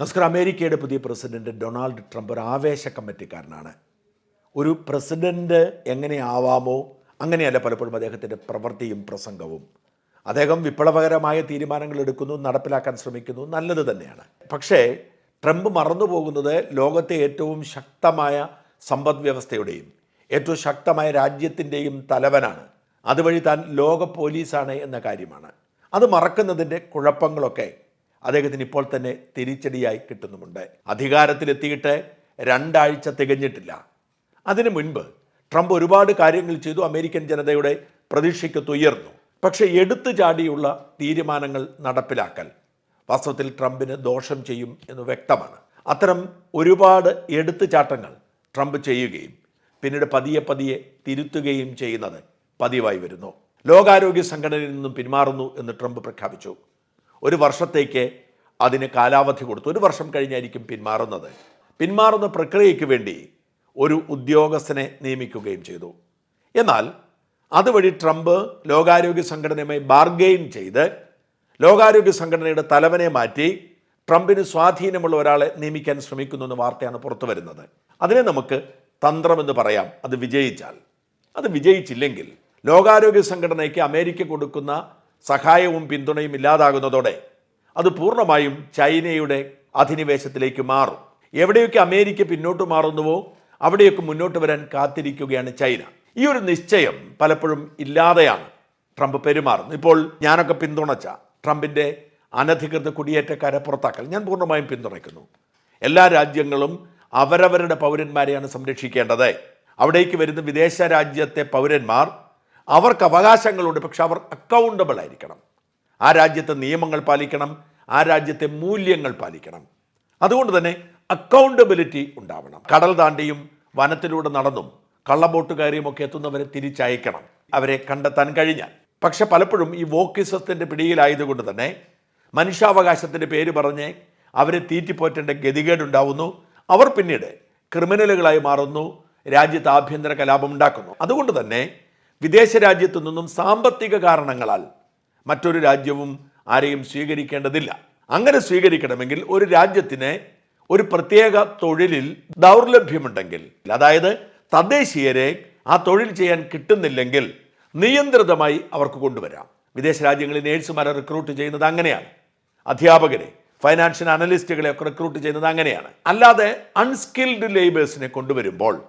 നമസ്കാരം അമേരിക്കയുടെ പുതിയ പ്രസിഡന്റ് ഡൊണാൾഡ് ട്രംപ് ഒരു ആവേശ കമ്മിറ്റിക്കാരനാണ്. ഒരു പ്രസിഡന്റ് എങ്ങനെയാവാമോ അങ്ങനെയല്ല പലപ്പോഴും അദ്ദേഹത്തിന്റെ പ്രവൃത്തിയും പ്രസംഗവും. അദ്ദേഹം വിപ്ലവകരമായ തീരുമാനങ്ങൾ എടുക്കുന്നു നടപ്പിലാക്കാൻ ശ്രമിക്കുന്നു നല്ലത് തന്നെയാണ്. പക്ഷേ ട്രംപ് മറന്നു പോകുന്നത് ലോകത്തെ ഏറ്റവും ശക്തമായ സമ്പദ് വ്യവസ്ഥയുടെയും ഏറ്റവും ശക്തമായ രാജ്യത്തിന്റെയും തലവനാണ്. അതുവഴി താൻ ലോക പോലീസാണ് എന്ന കാര്യമാണ്. അത് മറക്കുന്നതിന്റെ കുഴപ്പങ്ങളൊക്കെ അദ്ദേഹത്തിന് ഇപ്പോൾ തന്നെ തിരിച്ചടിയായി കിട്ടുന്നുമുണ്ട്. അധികാരത്തിലെത്തിയിട്ട് രണ്ടാഴ്ച തികഞ്ഞിട്ടില്ല. അതിനു മുൻപ് ട്രംപ് ഒരുപാട് കാര്യങ്ങൾ ചെയ്തു അമേരിക്കൻ ജനതയുടെ പ്രതീക്ഷയ്ക്കൊത്ത് ഉയർന്നു. പക്ഷേ എടുത്തു ചാടിയുള്ള തീരുമാനങ്ങൾ നടപ്പിലാക്കൽ വാസ്തവത്തിൽ ട്രംപിന് ദോഷം ചെയ്യും എന്ന് വ്യക്തമാണ്. അത്തരം ഒരുപാട് എടുത്തു ചാട്ടങ്ങൾ ട്രംപ് ചെയ്യുകയും പിന്നീട് പതിയെ പതിയെ തിരുത്തുകയും ചെയ്യുന്നത് പതിവായി വരുന്നു. ലോകാരോഗ്യ സംഘടനയിൽ നിന്നും പിന്മാറുന്നു എന്ന് ട്രംപ് പ്രഖ്യാപിച്ചു. ഒരു വർഷത്തേക്ക് അതിന് കാലാവധി കൊടുത്തു. ഒരു വർഷം കഴിഞ്ഞായിരിക്കും പിന്മാറുന്നത്. പിന്മാറുന്ന പ്രക്രിയയ്ക്ക് വേണ്ടി ഒരു ഉദ്യോഗസ്ഥനെ നിയമിക്കുകയും ചെയ്തു. എന്നാൽ അതുവഴി ട്രംപ് ലോകാരോഗ്യ സംഘടനയുമായി ബാർഗെയിൻ ചെയ്ത് ലോകാരോഗ്യ സംഘടനയുടെ തലവനെ മാറ്റി ട്രംപിന് സ്വാധീനമുള്ള ഒരാളെ നിയമിക്കാൻ ശ്രമിക്കുന്നു എന്ന വാർത്തയാണ് പുറത്തു വരുന്നത്. അതിനെ നമുക്ക് തന്ത്രമെന്ന് പറയാം. അത് വിജയിച്ചാൽ. അത് വിജയിച്ചില്ലെങ്കിൽ ലോകാരോഗ്യ സംഘടനയ്ക്ക് അമേരിക്ക കൊടുക്കുന്ന സഹായവും പിന്തുണയും ഇല്ലാതാകുന്നതോടെ അത് പൂർണമായും ചൈനയുടെ അധിനിവേശത്തിലേക്ക് മാറും. എവിടെയൊക്കെ അമേരിക്ക പിന്നോട്ട് മാറുന്നുവോ അവിടെയൊക്കെ മുന്നോട്ട് വരാൻ കാത്തിരിക്കുകയാണ് ചൈന. ഈ ഒരു നിശ്ചയം പലപ്പോഴും ഇല്ലാതെയാണ് ട്രംപ് പെരുമാറുന്നത്. ഇപ്പോൾ ഞാനൊക്കെ പിന്തുണച്ച ട്രംപിന്റെ അനധികൃത കുടിയേറ്റക്കാരെ പുറത്താക്കൽ ഞാൻ പൂർണമായും പിന്തുണയ്ക്കുന്നു. എല്ലാ രാജ്യങ്ങളും അവരവരുടെ പൗരന്മാരെയാണ് സംരക്ഷിക്കേണ്ടത്. അവിടേക്ക് വരുന്ന വിദേശ രാജ്യത്തെ പൗരന്മാർ അവർക്ക് അവകാശങ്ങളുണ്ട് പക്ഷെ അവർ അക്കൗണ്ടബിൾ ആയിരിക്കണം. ആ രാജ്യത്തെ നിയമങ്ങൾ പാലിക്കണം ആ രാജ്യത്തെ മൂല്യങ്ങൾ പാലിക്കണം. അതുകൊണ്ട് തന്നെ അക്കൗണ്ടബിലിറ്റി ഉണ്ടാവണം. കടൽ താണ്ടിയും വനത്തിലൂടെ നടന്നും കള്ളബോട്ടുകാരെയും ഒക്കെ എത്തുന്നവരെ തിരിച്ചയക്കണം. അവരെ കണ്ടെത്താൻ കഴിഞ്ഞാൽ. പക്ഷെ പലപ്പോഴും ഈ വോക്കിസത്തിന്റെ പിടിയിലായതുകൊണ്ട് തന്നെ മനുഷ്യാവകാശത്തിന്റെ പേര് പറഞ്ഞ് അവരെ തീറ്റിപ്പോറ്റേണ്ട ഗതികേടുണ്ടാവുന്നു. അവർ പിന്നീട് ക്രിമിനലുകളായി മാറുന്നു രാജ്യത്ത് ആഭ്യന്തര കലാപം ഉണ്ടാക്കുന്നു അതുകൊണ്ട് തന്നെ വിദേശ രാജ്യത്തു നിന്നും സാമ്പത്തിക കാരണങ്ങളാൽ മറ്റൊരു രാജ്യവും ആരെയും സ്വീകരിക്കേണ്ടതില്ല. അങ്ങനെ സ്വീകരിക്കണമെങ്കിൽ ഒരു രാജ്യത്തിന് ഒരു പ്രത്യേക തൊഴിലിൽ ദൗർലഭ്യമുണ്ടെങ്കിൽ അതായത് തദ്ദേശീയരെ ആ തൊഴിൽ ചെയ്യാൻ കിട്ടുന്നില്ലെങ്കിൽ നിയന്ത്രിതമായി അവർക്ക് കൊണ്ടുവരാം. വിദേശ രാജ്യങ്ങളിൽ നേഴ്സുമാരെ റിക്രൂട്ട് ചെയ്യുന്നത് അങ്ങനെയാണ്. അധ്യാപകരെ ഫൈനാൻഷ്യൽ അനലിസ്റ്റുകളെ ഒക്കെ റിക്രൂട്ട് ചെയ്യുന്നത് അങ്ങനെയാണ്. അല്ലാതെ അൺസ്കിൽഡ് ലേബേഴ്സിനെ കൊണ്ടുവരുമ്പോൾ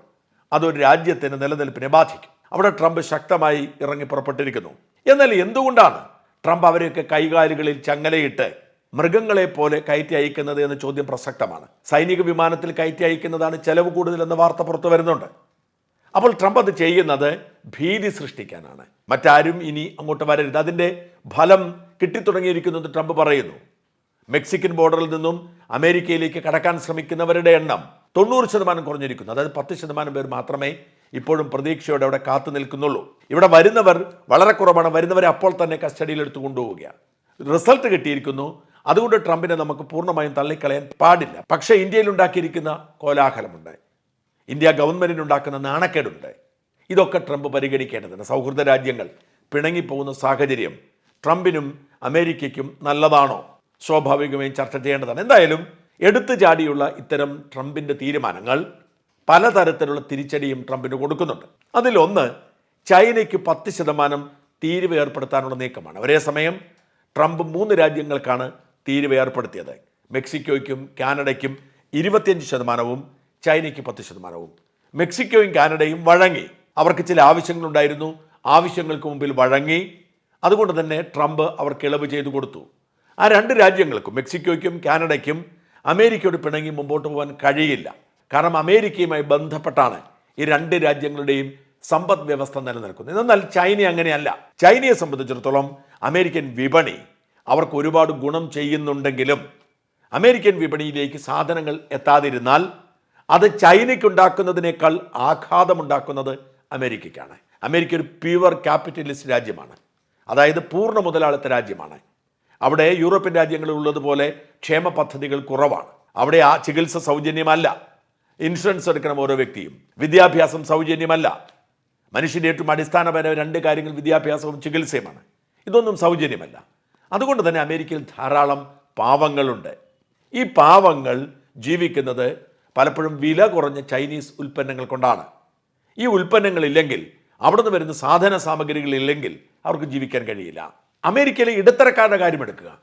അതൊരു രാജ്യത്തിന് നിലനിൽപ്പിനെ ബാധിക്കും. അവിടെ ട്രംപ് ശക്തമായി ഇറങ്ങി പുറപ്പെട്ടിരിക്കുന്നു. എന്നാൽ എന്തുകൊണ്ടാണ് ട്രംപ് അവരെയൊക്കെ കൈകാലുകളിൽ ചങ്ങലയിട്ട് മൃഗങ്ങളെ പോലെ കയറ്റി അയക്കുന്നത് എന്ന ചോദ്യം പ്രസക്തമാണ്. സൈനിക വിമാനത്തിൽ കയറ്റി അയക്കുന്നതാണ് ചെലവ് കൂടുതലെന്ന വാർത്ത പുറത്തു വരുന്നുണ്ട്. അപ്പോൾ ട്രംപ് അത് ചെയ്യുന്നത് ഭീതി സൃഷ്ടിക്കാനാണ്. മറ്റാരും ഇനി അങ്ങോട്ട് വരരുത്. അതിന്റെ ഫലം കിട്ടിത്തുടങ്ങിയിരിക്കുന്നു എന്ന് ട്രംപ് പറയുന്നു. മെക്സിക്കൻ ബോർഡറിൽ നിന്നും അമേരിക്കയിലേക്ക് കടക്കാൻ ശ്രമിക്കുന്നവരുടെ എണ്ണം തൊണ്ണൂറ് ശതമാനം കുറഞ്ഞിരിക്കുന്നു. അതായത് പത്ത് ശതമാനം പേർ മാത്രമേ ഇപ്പോഴും പ്രതീക്ഷയോടെ അവിടെ കാത്തു നിൽക്കുന്നുള്ളൂ. ഇവിടെ വരുന്നവർ വളരെ കുറവാണ്. വരുന്നവരെ അപ്പോൾ തന്നെ കസ്റ്റഡിയിൽ എടുത്തു കൊണ്ടുപോവുകയാണ്. റിസൾട്ട് കിട്ടിയിരിക്കുന്നു. അതുകൊണ്ട് ട്രംപിനെ നമുക്ക് പൂർണമായും തള്ളിക്കളയാൻ പാടില്ല. പക്ഷേ ഇന്ത്യയിൽ ഉണ്ടാക്കിയിരിക്കുന്ന കോലാഹലമുണ്ടായി ഇന്ത്യ ഗവൺമെന്റിന് ഉണ്ടാക്കുന്ന നാണക്കേടുണ്ട്. ഇതൊക്കെ ട്രംപ് പരിഗണിക്കേണ്ടതുണ്ട്. സൗഹൃദ രാജ്യങ്ങൾ പിണങ്ങിപ്പോകുന്ന സാഹചര്യം ട്രംപിനും അമേരിക്കയ്ക്കും നല്ലതാണോ? സ്വാഭാവികമായും ചർച്ച ചെയ്യേണ്ടതാണ്. എന്തായാലും എടുത്തു ചാടിയുള്ള ഇത്തരം ട്രംപിന്റെ തീരുമാനങ്ങൾ പലതരത്തിലുള്ള തിരിച്ചടിയും ട്രംപിന് കൊടുക്കുന്നുണ്ട്. അതിലൊന്ന് ചൈനയ്ക്ക് പത്ത് ശതമാനം തീരുവ ഏർപ്പെടുത്താനുള്ള നീക്കമാണ്. ഒരേ സമയം ട്രംപ് മൂന്ന് രാജ്യങ്ങൾക്കാണ് തീരുവ ഏർപ്പെടുത്തിയത്. മെക്സിക്കോയ്ക്കും കാനഡയ്ക്കും ഇരുപത്തിയഞ്ച് ശതമാനവും ചൈനയ്ക്ക് പത്ത് ശതമാനവും. മെക്സിക്കോയും കാനഡയും വഴങ്ങി. അവർക്ക് ചില ആവശ്യങ്ങളുണ്ടായിരുന്നു. ആവശ്യങ്ങൾക്ക് മുമ്പിൽ വഴങ്ങി. അതുകൊണ്ട് തന്നെ ട്രംപ് അവർക്ക് ഇളവ് ചെയ്തു കൊടുത്തു. ആ രണ്ട് രാജ്യങ്ങൾക്കും മെക്സിക്കോയ്ക്കും കാനഡയ്ക്കും അമേരിക്കയോട് പിണങ്ങി മുമ്പോട്ട് പോകാൻ കഴിയില്ല. കാരണം അമേരിക്കയുമായി ബന്ധപ്പെട്ടാണ് ഈ രണ്ട് രാജ്യങ്ങളുടെയും സമ്പദ് വ്യവസ്ഥ നിലനിൽക്കുന്നത് എന്നാൽ ചൈന അങ്ങനെയല്ല. ചൈനയെ സംബന്ധിച്ചിടത്തോളം അമേരിക്കൻ വിപണി അവർക്ക് ഒരുപാട് ഗുണം ചെയ്യുന്നുണ്ടെങ്കിലും അമേരിക്കൻ വിപണിയിലേക്ക് സാധനങ്ങൾ എത്താതിരുന്നാൽ അത് ചൈനയ്ക്കുണ്ടാക്കുന്നതിനേക്കാൾ ആഘാതമുണ്ടാക്കുന്നത് അമേരിക്കയ്ക്കാണ്. അമേരിക്ക ഒരു പ്യുവർ ക്യാപിറ്റലിസ്റ്റ് രാജ്യമാണ്. അതായത് പൂർണ മുതലാളിത്ത രാജ്യമാണ്. അവിടെ യൂറോപ്യൻ രാജ്യങ്ങളിൽ ഉള്ളതുപോലെ ക്ഷേമ പദ്ധതികൾ കുറവാണ്. അവിടെ ആ ചികിത്സ സൗജന്യമല്ല. ഇൻഷുറൻസ് എടുക്കണം ഓരോ വ്യക്തിയും. വിദ്യാഭ്യാസം സൗജന്യമല്ല. മനുഷ്യന്റെ ഏറ്റവും അടിസ്ഥാനപരമായ രണ്ട് കാര്യങ്ങൾ വിദ്യാഭ്യാസവും ചികിത്സയുമാണ്. ഇതൊന്നും സൗജന്യമല്ല. അതുകൊണ്ട് തന്നെ അമേരിക്കയിൽ ധാരാളം പാവങ്ങളുണ്ട്. ഈ പാവങ്ങൾ ജീവിക്കുന്നത് പലപ്പോഴും വില കുറഞ്ഞ ചൈനീസ് ഉൽപ്പന്നങ്ങൾ കൊണ്ടാണ്. ഈ ഉൽപ്പന്നങ്ങളില്ലെങ്കിൽ നിന്ന് വരുന്ന സാധന സാമഗ്രികളില്ലെങ്കിൽ അവർക്ക് ജീവിക്കാൻ കഴിയില്ല. അമേരിക്കയിലെ ഇടത്തരക്കാരുടെ കാര്യം എടുക്കുക.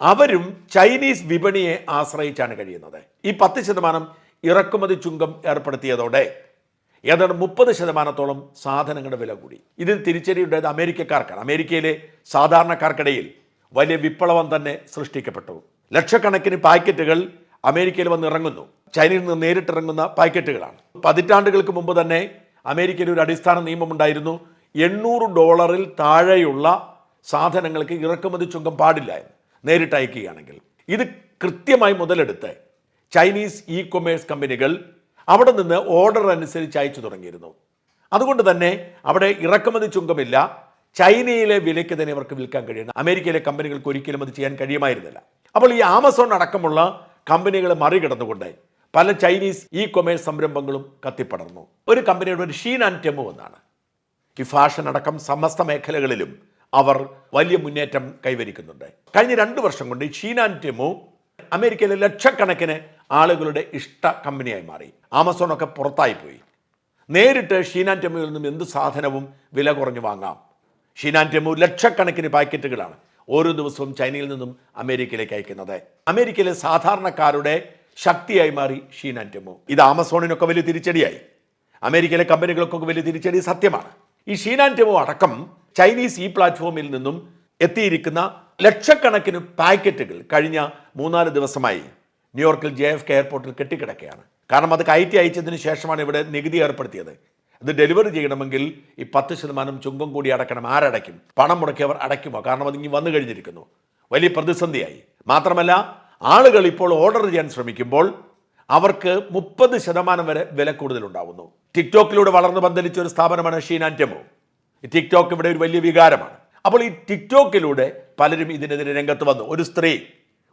അവരും ചൈനീസ് വിപണിയെ ആശ്രയിച്ചാണ് കഴിയുന്നത്. ഈ പത്ത് ശതമാനം ഇറക്കുമതി ചുങ്കം ഏർപ്പെടുത്തിയതോടെ ഏതാണ്ട് മുപ്പത് ശതമാനത്തോളം സാധനങ്ങളുടെ വില കൂടി. ഇതിൽ തിരിച്ചടിയുണ്ടായത് അമേരിക്കക്കാർക്കാണ്. അമേരിക്കയിലെ സാധാരണക്കാർക്കിടയിൽ വലിയ വിപ്ലവം തന്നെ സൃഷ്ടിക്കപ്പെട്ടു. ലക്ഷക്കണക്കിന് പാക്കറ്റുകൾ അമേരിക്കയിൽ വന്ന് ഇറങ്ങുന്നു. ചൈനയിൽ നിന്ന് നേരിട്ടിറങ്ങുന്ന പാക്കറ്റുകളാണ്. പതിറ്റാണ്ടുകൾക്ക് മുമ്പ് തന്നെ അമേരിക്കയിൽ ഒരു അടിസ്ഥാന നിയമമുണ്ടായിരുന്നു എണ്ണൂറ് ഡോളറിൽ താഴെയുള്ള സാധനങ്ങൾക്ക് ഇറക്കുമതി ചുങ്കം പാടില്ല എന്ന് നേരിട്ട് അയക്കുകയാണെങ്കിൽ ഇത് കൃത്യമായി മുതലെടുത്ത് ചൈനീസ് ഇ കൊമേഴ്സ് കമ്പനികൾ അവിടെ നിന്ന് ഓർഡർ അനുസരിച്ച് അയച്ചു തുടങ്ങിയിരുന്നു. അതുകൊണ്ട് തന്നെ അവിടെ ഇറക്കുമതി ചുങ്കമില്ല. ചൈനയിലെ വിലയ്ക്ക് തന്നെ അവർക്ക് വിൽക്കാൻ കഴിയുന്ന അമേരിക്കയിലെ കമ്പനികൾക്ക് ഒരിക്കലും അത് ചെയ്യാൻ കഴിയുമായിരുന്നില്ല. അപ്പോൾ ഈ ആമസോൺ അടക്കമുള്ള കമ്പനികൾ മറികടന്നുകൊണ്ട് പല ചൈനീസ് ഇ കൊമേഴ്സ് സംരംഭങ്ങളും കത്തിപ്പടർന്നു. ഒരു കമ്പനിയുടെ ഒരു ഷീൻ ആൻഡ് ടെമു എന്നാണ്. ഈ ഫാഷൻ അടക്കം സമസ്ത മേഖലകളിലും അവർ വലിയ മുന്നേറ്റം കൈവരിക്കുന്നുണ്ട്. കഴിഞ്ഞ രണ്ട് വർഷം കൊണ്ട് ഈ ഷീൻ ആൻഡ് ടെമു അമേരിക്കയിലെ ലക്ഷക്കണക്കിന് ആളുകളുടെ ഇഷ്ട കമ്പനിയായി മാറി. ആമസോൺ ഒക്കെ പുറത്തായി പോയി. നേരിട്ട് ഷീനാൻ ടെമ്മുവിൽ നിന്നും എന്ത് സാധനവും വില കുറഞ്ഞു വാങ്ങാം. ഷീനാൻ ടെമ്മു ലക്ഷക്കണക്കിന് പാക്കറ്റുകളാണ് ഓരോ ദിവസവും ചൈനയിൽ നിന്നും അമേരിക്കയിലേക്ക് അയക്കുന്നത്. അമേരിക്കയിലെ സാധാരണക്കാരുടെ ശക്തിയായി മാറി ഷീനാൻ ടെമ്മു ഇത് ആമസോണിനൊക്കെ വലിയ തിരിച്ചടിയായി. അമേരിക്കയിലെ കമ്പനികൾക്കൊക്കെ വലിയ തിരിച്ചടി സത്യമാണ്. ഈ ഷീനാൻ ടെമോ അടക്കം ചൈനീസ് ഈ പ്ലാറ്റ്ഫോമിൽ നിന്നും എത്തിയിരിക്കുന്ന ലക്ഷക്കണക്കിന് പാക്കറ്റുകൾ കഴിഞ്ഞ മൂന്നാൽ ദിവസമായി ന്യൂയോർക്കിൽ ജെ എഫ് കെ എയർപോർട്ടിൽ കെട്ടിക്കിടക്കുകയാണ് കാരണം അത് കയറ്റി അയച്ചതിന് ശേഷമാണ് ഇവിടെ നികുതി ഏർപ്പെടുത്തിയത്. ഇത് ഡെലിവറി ചെയ്യണമെങ്കിൽ ഈ പത്ത് ശതമാനം ചുങ്കം കൂടി അടക്കണം. ആരടയ്ക്കും? പണം മുടക്കിയവർ അടയ്ക്കുമോ? കാരണം അത് ഇനി വന്നു കഴിഞ്ഞിരിക്കുന്നു. വലിയ പ്രതിസന്ധിയായി. മാത്രമല്ല ആളുകൾ ഇപ്പോൾ ഓർഡർ ചെയ്യാൻ ശ്രമിക്കുമ്പോൾ അവർക്ക് മുപ്പത് ശതമാനം വരെ വില കൂടുതലുണ്ടാവുന്നു. ടിക്ടോക്കിലൂടെ വളർന്നു പന്തലിച്ച ഒരു സ്ഥാപനമാണ് ഷീനാൻ ടെമോ ഈ ടിക്ടോക്ക് ഇവിടെ ഒരു വലിയ വികാരമാണ്. അപ്പോൾ ഈ ടിക്ടോക്കിലൂടെ പലരും ഇതിനെതിരെ രംഗത്ത് വന്നു. ഒരു സ്ത്രീ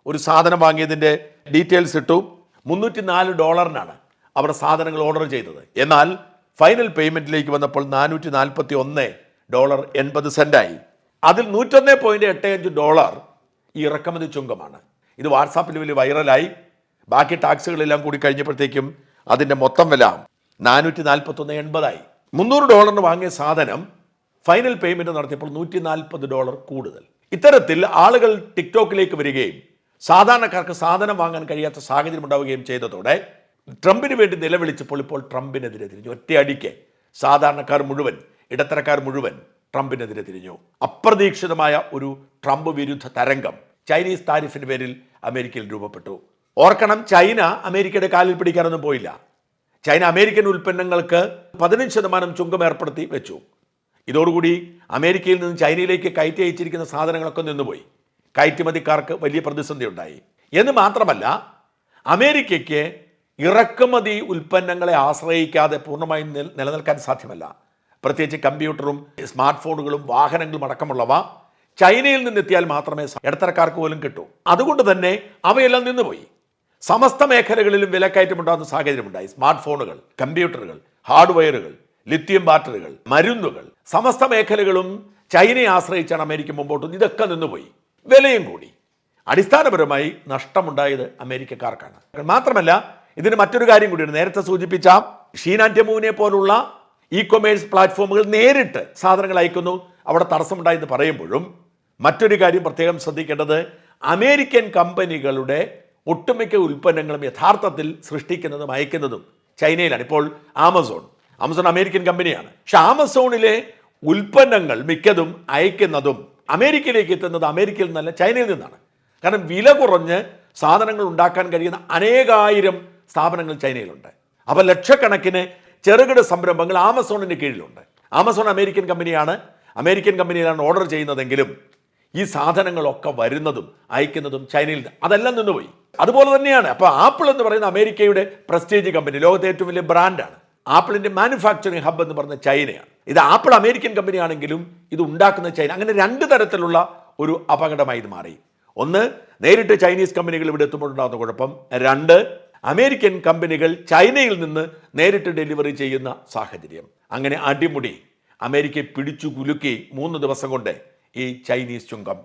ഒരു സാധനം വാങ്ങിയതിന്റെ ഡീറ്റെയിൽസ് ഇട്ടു. മുന്നൂറ്റി നാല് ഡോളറിനാണ് അവർ സാധനങ്ങൾ ഓർഡർ ചെയ്തത്. എന്നാൽ ഫൈനൽ പേയ്മെന്റിലേക്ക് വന്നപ്പോൾ നാനൂറ്റി നാൽപ്പത്തി ഒന്ന് ഡോളർ എൺപത് സെന്റായി അതിൽ നൂറ്റൊന്ന് പോയിന്റ് എട്ട് അഞ്ച് ഡോളർ ഈ ഇറക്കുമതി ചുങ്കമാണ്. ഇത് വാട്സാപ്പിൽ വലിയ വൈറലായി. ബാക്കി ടാക്സുകളെല്ലാം കൂടി കഴിഞ്ഞപ്പോഴത്തേക്കും അതിന്റെ മൊത്തം വില നാനൂറ്റി നാൽപ്പത്തൊന്ന് എൺപതായി. മുന്നൂറ് ഡോളറിന് വാങ്ങിയ സാധനം ഫൈനൽ പേയ്മെന്റ് നടത്തിയപ്പോൾ നൂറ്റി നാൽപ്പത് ഡോളർ കൂടുതൽ. ഇത്തരത്തിൽ ആളുകൾ ടിക്ടോക്കിലേക്ക് വരികയും സാധാരണക്കാർക്ക് സാധനം വാങ്ങാൻ കഴിയാത്ത സാഹചര്യം ഉണ്ടാവുകയും ചെയ്തതോടെ ട്രംപിന് വേണ്ടി നിലവിളിച്ചപ്പോൾ ഇപ്പോൾ ട്രംപിനെതിരെ തിരിഞ്ഞു. ഒറ്റയടിക്ക് സാധാരണക്കാർ മുഴുവൻ ഇടത്തരക്കാർ മുഴുവൻ ട്രംപിനെതിരെ തിരിഞ്ഞു. അപ്രതീക്ഷിതമായ ഒരു ട്രംപ് വിരുദ്ധ തരംഗം ചൈനീസ് താരിഫിന് പേരിൽ അമേരിക്കയിൽ രൂപപ്പെട്ടു. ഓർക്കണം ചൈന അമേരിക്കയുടെ കാലിൽ പിടിക്കാനൊന്നും പോയില്ല. ചൈന അമേരിക്കൻ ഉൽപ്പന്നങ്ങൾക്ക് പതിനഞ്ച് ശതമാനം ചുങ്കം ഏർപ്പെടുത്തി വെച്ചു. ഇതോടുകൂടി അമേരിക്കയിൽ നിന്ന് ചൈനയിലേക്ക് കയറ്റി അയച്ചിരിക്കുന്ന സാധനങ്ങളൊക്കെ നിന്നുപോയി. കയറ്റുമതിക്കാർക്ക് വലിയ പ്രതിസന്ധി ഉണ്ടായി എന്ന് മാത്രമല്ല അമേരിക്കയ്ക്ക് ഇറക്കുമതി ഉൽപ്പന്നങ്ങളെ ആശ്രയിക്കാതെ പൂർണമായും നിൽ- നിലനിൽക്കാൻ സാധ്യമല്ല. പ്രത്യേകിച്ച് കമ്പ്യൂട്ടറും സ്മാർട്ട് ഫോണുകളും വാഹനങ്ങളും അടക്കമുള്ളവ ചൈനയിൽ നിന്നെത്തിയാൽ മാത്രമേ ഇടത്തരക്കാർക്ക് പോലും കിട്ടൂ. അതുകൊണ്ട് തന്നെ അവയെല്ലാം നിന്നുപോയി. സമസ്ത മേഖലകളിലും വിലക്കയറ്റമുണ്ടാകുന്ന സാഹചര്യമുണ്ടായി. സ്മാർട്ട് ഫോണുകൾ കമ്പ്യൂട്ടറുകൾ ഹാർഡ്വെയറുകൾ ലിത്യം ബാറ്ററികൾ മരുന്നുകൾ സമസ്ത മേഖലകളും ചൈനയെ ആശ്രയിച്ചാണ് അമേരിക്ക മുമ്പോട്ട് ഇതൊക്കെ നിന്നുപോയി. വിലയും കൂടി. അടിസ്ഥാനപരമായി നഷ്ടമുണ്ടായത് അമേരിക്കക്കാർക്കാണ്. മാത്രമല്ല ഇതിന് മറ്റൊരു കാര്യം കൂടിയാണ് നേരത്തെ സൂചിപ്പിച്ച ഷീനാന്റമൂവിനെ പോലുള്ള ഇ കൊമേഴ്സ് പ്ലാറ്റ്ഫോമുകൾ നേരിട്ട് സാധനങ്ങൾ അയക്കുന്നു. അവിടെ തടസ്സമുണ്ടായെന്ന് പറയുമ്പോഴും മറ്റൊരു കാര്യം പ്രത്യേകം ശ്രദ്ധിക്കേണ്ടത് അമേരിക്കൻ കമ്പനികളുടെ ഒട്ടുമിക്ക ഉൽപ്പന്നങ്ങളും യഥാർത്ഥത്തിൽ സൃഷ്ടിക്കുന്നതും അയക്കുന്നതും ചൈനയിലാണ്. ഇപ്പോൾ ആമസോൺ. ആമസോൺ അമേരിക്കൻ കമ്പനിയാണ്. പക്ഷെ ആമസോണിലെ ഉൽപ്പന്നങ്ങൾ മിക്കതും അയക്കുന്നതും അമേരിക്കയിലേക്ക് എത്തുന്നത് അമേരിക്കയിൽ നിന്നല്ല ചൈനയിൽ നിന്നാണ്. കാരണം വില കുറഞ്ഞ് സാധനങ്ങൾ ഉണ്ടാക്കാൻ കഴിയുന്ന അനേകായിരം സ്ഥാപനങ്ങൾ ചൈനയിലുണ്ട്. അപ്പോൾ ലക്ഷക്കണക്കിന് ചെറുകിട സംരംഭങ്ങൾ ആമസോണിന്റെ കീഴിലുണ്ട്. ആമസോൺ അമേരിക്കൻ കമ്പനിയാണ്. അമേരിക്കൻ കമ്പനിയിലാണ് ഓർഡർ ചെയ്യുന്നതെങ്കിലും ഈ സാധനങ്ങളൊക്കെ വരുന്നതും അയക്കുന്നതും ചൈനയിൽ അതെല്ലാം നിന്നുപോയി. അതുപോലെ തന്നെയാണ് അപ്പോൾ ആപ്പിൾ എന്ന് പറയുന്ന അമേരിക്കയുടെ പ്രസ്റ്റേജ് കമ്പനി ലോകത്തെ ഏറ്റവും വലിയ ബ്രാൻഡാണ്. ആപ്പിളിന്റെ മാനുഫാക്ചറിങ് ഹബ് എന്ന് പറഞ്ഞ ചൈനയാണ്. ഇത് ആപ്പിൾ അമേരിക്കൻ കമ്പനിയാണെങ്കിലും ഇത് ഉണ്ടാക്കുന്ന ചൈന അങ്ങനെ രണ്ട് തരത്തിലുള്ള ഒരു അപകടമായി ഇത് മാറി. ഒന്ന് നേരിട്ട് ചൈനീസ് കമ്പനികൾ ഇവിടെ എത്തുമ്പോഴുണ്ടാകുന്ന കുഴപ്പം. രണ്ട് അമേരിക്കൻ കമ്പനികൾ ചൈനയിൽ നിന്ന് നേരിട്ട് ഡെലിവറി ചെയ്യുന്ന സാഹചര്യം. അങ്ങനെ അടിമുടി. അമേരിക്ക പിടിച്ചു കുലുക്കി മൂന്ന് ദിവസം കൊണ്ട് ഈ ചൈനീസ് ചുങ്കം.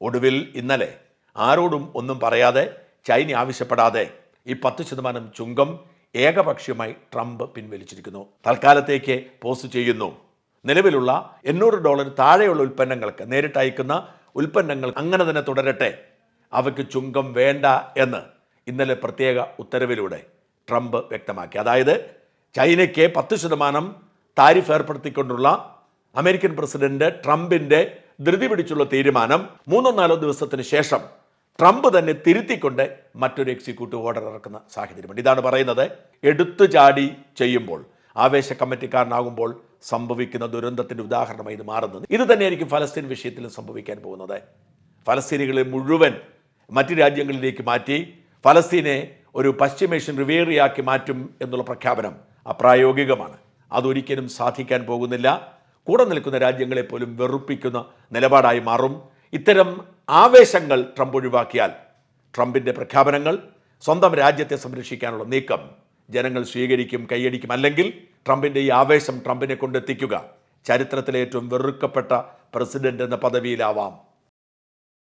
ഒടുവിൽ ഇന്നലെ ആരോടും ഒന്നും പറയാതെ ചൈന ആവശ്യപ്പെടാതെ ഈ പത്ത് ശതമാനം ചുങ്കം ഏകപക്ഷീയമായി ട്രംപ് പിൻവലിച്ചിരിക്കുന്നു. തൽക്കാലത്തേക്ക് പോസ്റ്റ് ചെയ്യുന്നു. നിലവിലുള്ള എണ്ണൂറ് ഡോളർ താഴെയുള്ള ഉൽപ്പന്നങ്ങൾക്ക് നേരിട്ട് അയക്കുന്ന ഉൽപ്പന്നങ്ങൾ അങ്ങനെ തന്നെ തുടരട്ടെ. അവയ്ക്ക് ചുങ്കം വേണ്ട എന്ന് ഇന്നലെ പ്രത്യേക ഉത്തരവിലൂടെ ട്രംപ് വ്യക്തമാക്കി. അതായത് ചൈനയ്ക്ക് പത്ത് ശതമാനം താരിഫ് ഏർപ്പെടുത്തിക്കൊണ്ടുള്ള അമേരിക്കൻ പ്രസിഡന്റ് ട്രംപിന്റെ ധൃതി പിടിച്ചുള്ള തീരുമാനം മൂന്നോ നാലോ ദിവസത്തിന് ശേഷം ട്രംപ് തന്നെ തിരുത്തിക്കൊണ്ട് മറ്റൊരു എക്സിക്യൂട്ടീവ് ഓർഡർ ഇറക്കുന്ന സാഹചര്യമുണ്ട്. ഇതാണ് പറയുന്നത് എടുത്തു ചാടി ചെയ്യുമ്പോൾ ആവേശ കമ്മിറ്റിക്കാരനാകുമ്പോൾ സംഭവിക്കുന്ന ദുരന്തത്തിന്റെ ഉദാഹരണമായി ഇത് മാറുന്നത്. ഇത് തന്നെയായിരിക്കും ഫലസ്തീൻ വിഷയത്തിലും സംഭവിക്കാൻ പോകുന്നത്. ഫലസ്തീനികളെ മുഴുവൻ മറ്റ് രാജ്യങ്ങളിലേക്ക് മാറ്റി ഫലസ്തീനെ ഒരു പശ്ചിമേഷ്യൻ റിവേറിയാക്കി മാറ്റും എന്നുള്ള പ്രഖ്യാപനം അപ്രായോഗികമാണ്. അതൊരിക്കലും സാധിക്കാൻ പോകുന്നില്ല. കൂടെ നിൽക്കുന്ന രാജ്യങ്ങളെ പോലും വെറുപ്പിക്കുന്ന നിലപാടായി മാറും. ഇത്തരം ആവേശങ്ങൾ ട്രംപ് ഒഴിവാക്കിയാൽ ട്രംപിന്റെ പ്രഖ്യാപനങ്ങൾ സ്വന്തം രാജ്യത്തെ സംരക്ഷിക്കാനുള്ള നീക്കം ജനങ്ങൾ സ്വീകരിക്കും കൈയടിക്കും അല്ലെങ്കിൽ ട്രംപിന്റെ ഈ ആവേശം ട്രംപിനെ കൊണ്ടെത്തിക്കുക. ചരിത്രത്തിലെ ഏറ്റവും വെറുക്കപ്പെട്ട പ്രസിഡന്റ് എന്ന പദവിയിലാവാം